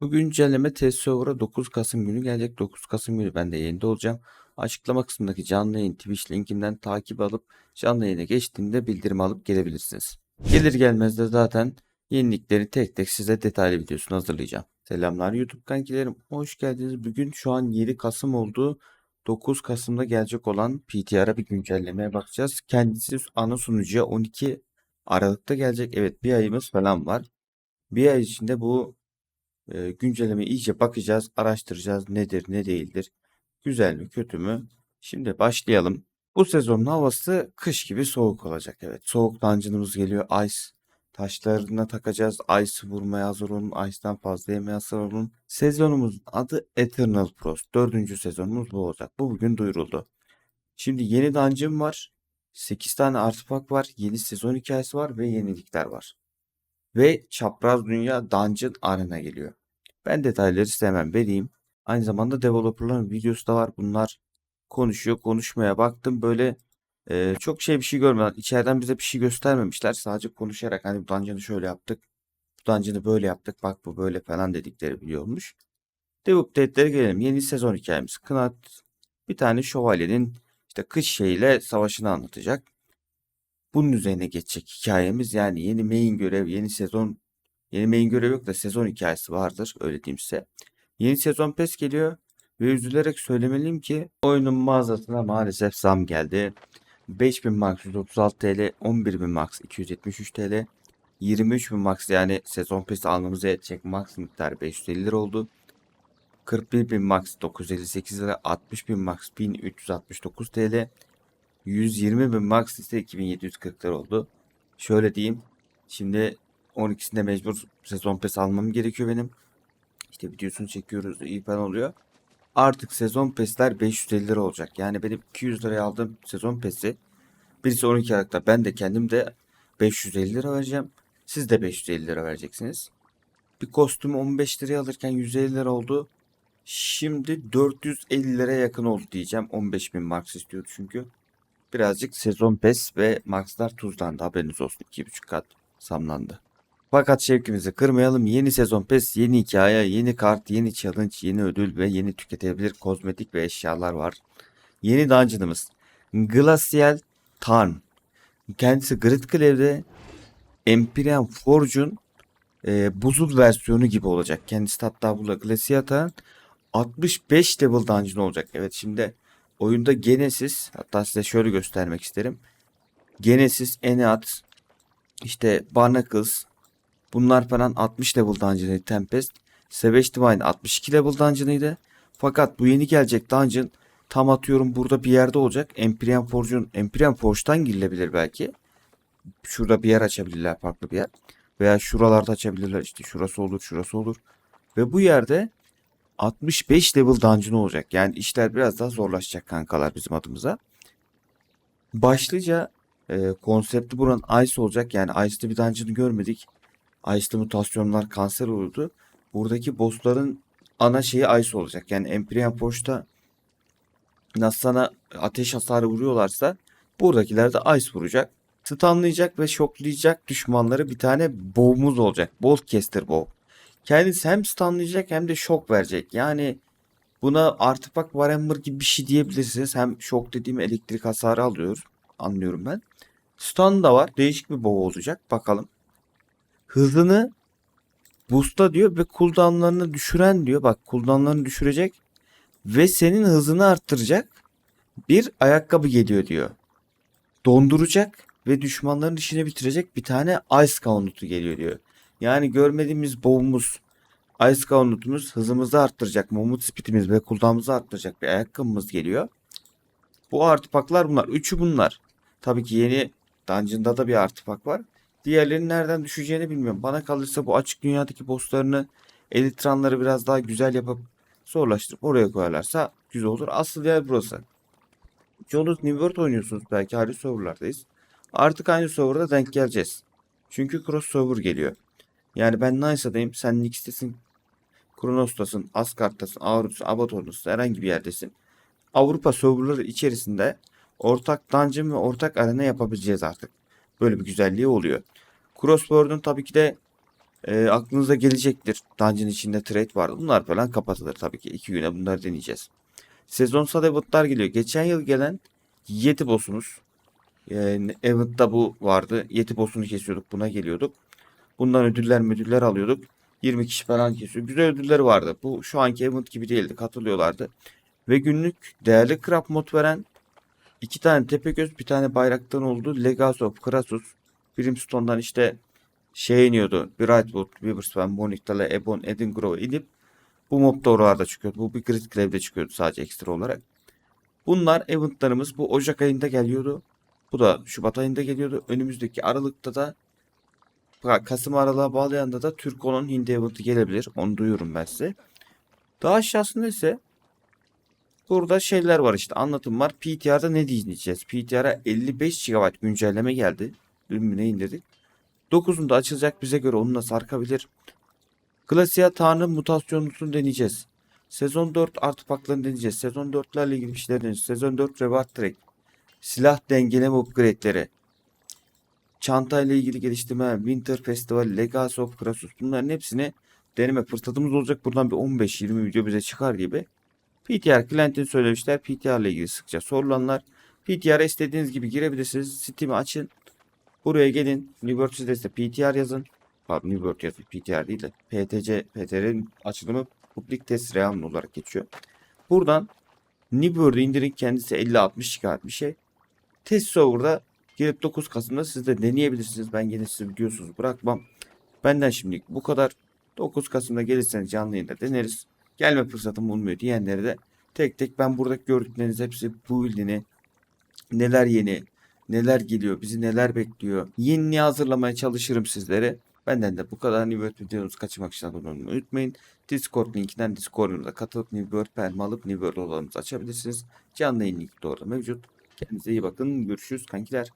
Bu güncelleme test server'a 9 Kasım günü gelecek. 9 Kasım günü ben de yayında olacağım. Açıklama kısmındaki canlı yayın Twitch linkinden takip alıp canlı yayına geçtiğinde bildirim alıp gelebilirsiniz. Gelir gelmez de zaten yenilikleri tek tek size detaylı videosunu hazırlayacağım. Selamlar YouTube kankilerim. Hoş geldiniz. Bugün şu an 7 Kasım oldu. 9 Kasım'da gelecek olan PTR'a bir güncellemeye bakacağız. Kendisi ana sunucuya 12 Aralık'ta gelecek. Evet bir ayımız falan var. Bir ay içinde bu e, güncelleme iyice bakacağız, araştıracağız nedir, ne değildir, güzel mi, kötü mü? Şimdi başlayalım. Bu sezonun havası kış gibi soğuk olacak. Evet, soğuk dungeon'ımız geliyor. Ice taşlarına takacağız. Ice vurmaya hazır olun. Ice'dan fazla yemeye hazır olun. Sezonumuzun adı Eternal Frost. Dördüncü sezonumuz bu olacak. Bu bugün duyuruldu. Şimdi yeni dungeon var. 8 tane artifact var. Yeni sezon hikayesi var ve yenilikler var. Ve Çapraz Dünya Dungeon Arena geliyor. Ben detayları hemen vereyim. Aynı zamanda developerların videosu da var. Bunlar konuşuyor. Konuşmaya baktım. Böyle e, çok şey bir şey görmeden içeriden bize bir şey göstermemişler. Sadece konuşarak hani bu dungeon'ı şöyle yaptık. Bu dungeon'ı böyle yaptık. Bak bu böyle falan dedikleri biliyormuş. Dev update'lere gelelim. Yeni sezon hikayemiz. Kınat bir tane şövalyenin işte kış şeyiyle savaşını anlatacak. Bunun üzerine geçecek hikayemiz. Yani yeni main görev, yeni sezon Yeni main görev yok da sezon hikayesi vardır öyle diyeyim size. Yeni sezon PES geliyor ve üzülerek söylemeliyim ki oyunun mağazasına maalesef zam geldi. 5000 max 136 TL, 11000 max 273 TL, 23000 max yani sezon PES almamıza yetecek max miktarı 550 lira oldu. 41000 max 958 lira, 60000 max 1369 TL, 120.000 max ise 2740 lira oldu. Şöyle diyeyim. Şimdi 12'sinde mecbur sezon pes almam gerekiyor benim. İşte videosunu çekiyoruz iyi falan oluyor. Artık sezon pesler 550 lira olacak. Yani benim 200 liraya aldığım sezon pesi birisi 12 Aralık'ta ben de kendim de 550 lira vereceğim. Siz de 550 lira vereceksiniz. Bir kostüm 15 liraya alırken 150 lira oldu. Şimdi 450 liraya yakın oldu diyeceğim. 15.000 max istiyordu çünkü. Birazcık sezon pes ve maxlar tuzlandı haberiniz olsun. 2.5 kat zamlandı. Fakat şevkimizi kırmayalım. Yeni sezon PES, yeni hikaye, yeni kart, yeni challenge, yeni ödül ve yeni tüketilebilir kozmetik ve eşyalar var. Yeni dungeon'ımız Glacial Tarn. Kendisi Critical Ev'de Empyrean Forge'un e, buzul versiyonu gibi olacak. Kendisi hatta burada Glacial Tarn 65 level dungeon olacak. Evet şimdi oyunda Genesis hatta size şöyle göstermek isterim. Genesis, Eneat, işte Barnacles, Bunlar falan 60 level dungeon'ıydı Tempest. Savage Divine 62 level dungeon'ıydı. Fakat bu yeni gelecek dungeon tam atıyorum burada bir yerde olacak. Empyrean Forge'un Empyrean Forge'dan girilebilir belki. Şurada bir yer açabilirler farklı bir yer. Veya şuralarda açabilirler işte şurası olur şurası olur. Ve bu yerde 65 level dungeon olacak. Yani işler biraz daha zorlaşacak kankalar bizim adımıza. Başlıca e, konsepti buranın Ice olacak. Yani Ice'lı bir dungeon'ı görmedik. Ice'lı mutasyonlar kanser olurdu. Buradaki bossların ana şeyi Ice olacak. Yani Empyrean Forge'da nasıl sana ateş hasarı vuruyorlarsa buradakiler de Ice vuracak. Stunlayacak ve şoklayacak düşmanları bir tane bow'umuz olacak. Bolt Caster Bow. Kendisi hem stunlayacak hem de şok verecek. Yani buna artık bak Warhammer gibi bir şey diyebilirsiniz. Hem şok dediğim elektrik hasarı alıyoruz. Anlıyorum ben. Stun da var. Değişik bir bow olacak. Bakalım hızını boostla diyor ve cooldownlarını düşüren diyor. Bak cooldownlarını düşürecek ve senin hızını arttıracak bir ayakkabı geliyor diyor. Donduracak ve düşmanların işini bitirecek bir tane Ice Gauntlet'u geliyor diyor. Yani görmediğimiz boğumuz Ice Gauntlet'umuz hızımızı arttıracak. Momut speed'imiz ve cooldown'ımızı arttıracak bir ayakkabımız geliyor. Bu artifaklar bunlar. Üçü bunlar. Tabii ki yeni Dungeon'da da bir artifak var. Diğerlerinin nereden düşeceğini bilmiyorum. Bana kalırsa bu açık dünyadaki bosslarını elitranları biraz daha güzel yapıp zorlaştırıp oraya koyarlarsa güzel olur. Asıl yer burası. Çoğunuz New World oynuyorsunuz belki hali serverlardayız. Artık aynı serverda denk geleceğiz. Çünkü cross server geliyor. Yani ben Nice'dayım, sen Nix'tesin, Kronos'tasın, Asgard'tasın, Aurus'un, Abator'dasın, herhangi bir yerdesin. Avrupa serverları içerisinde ortak dungeon ve ortak arena yapabileceğiz artık. Böyle bir güzelliği oluyor. Crossword'un tabii ki de e, aklınıza gelecektir. Dungeon içinde trade vardı. Bunlar falan kapatılır tabii ki. 2 güne bunları deneyeceğiz. Sezonsal eventlar geliyor. Geçen yıl gelen Yeti boss'umuz. Yani event'ta bu vardı. Yeti boss'unu kesiyorduk. Buna geliyorduk. Bundan ödüller müdüller alıyorduk. 20 kişi falan kesiyor. Güzel ödülleri vardı. Bu şu anki event gibi değildi. Katılıyorlardı. Ve günlük değerli crap mod veren iki tane Tepegöz bir tane bayraktan oldu. Legacy of Krasus. Brimstone'dan işte şey iniyordu. Brightwood, Weaverspan, Monictala, Ebon, Edingrove inip bu mob da oralarda çıkıyordu. Bu bir Grid Clave'de çıkıyordu sadece ekstra olarak. Bunlar eventlarımız bu Ocak ayında geliyordu. Bu da Şubat ayında geliyordu. Önümüzdeki Aralık'ta da Ka- Kasım aralığa bağlayanda da Türko'nun Hindi event'i gelebilir. Onu duyuyorum ben size. Daha aşağısında ise burada şeyler var işte anlatım var. PTR'da ne diyeceğiz? PTR'a 55 GB güncelleme geldi. Dün mü ne indirdik? 9'unda açılacak bize göre onunla sarkabilir. Klasiğe Tanrı mutasyonlusunu deneyeceğiz. Sezon 4 artı paklarını deneyeceğiz. Sezon 4'lerle ilgili bir şeyler deneyeceğiz. Sezon 4 Reward Track. Silah dengeleme upgrade'leri. Çantayla ilgili geliştirme, Winter Festival, Legacy of Krasus bunların hepsini deneme fırsatımız olacak. Buradan bir 15-20 video bize çıkar gibi. PTR Client'in söylemişler. PTR ile ilgili sıkça sorulanlar. PTR'a istediğiniz gibi girebilirsiniz. Steam'i açın. Buraya gelin. New World sitesinde PTR yazın. Pardon New World yazın. PTR değil de PTC, PTR'in açılımı Public Test Realm olarak geçiyor. Buradan New World'u indirin. Kendisi 50-60 GB bir şey. Test server'da gelip 9 Kasım'da siz de deneyebilirsiniz. Ben yine size videosuz bırakmam. Benden şimdilik bu kadar. 9 Kasım'da gelirseniz canlı yayında deneriz. Gelme fırsatım olmuyor diyenlere de tek tek ben buradaki gördükleriniz hepsi bu build'ini neler yeni, neler geliyor, bizi neler bekliyor. Yeni hazırlamaya çalışırım sizlere. Benden de bu kadar New World videonuzu kaçırmak için abone unutmayın. Discord linkinden Discord'umuza katılıp New World perma alıp New World odalarımızı açabilirsiniz. Canlı yayın linki de orada mevcut. Kendinize iyi bakın. Görüşürüz kankiler.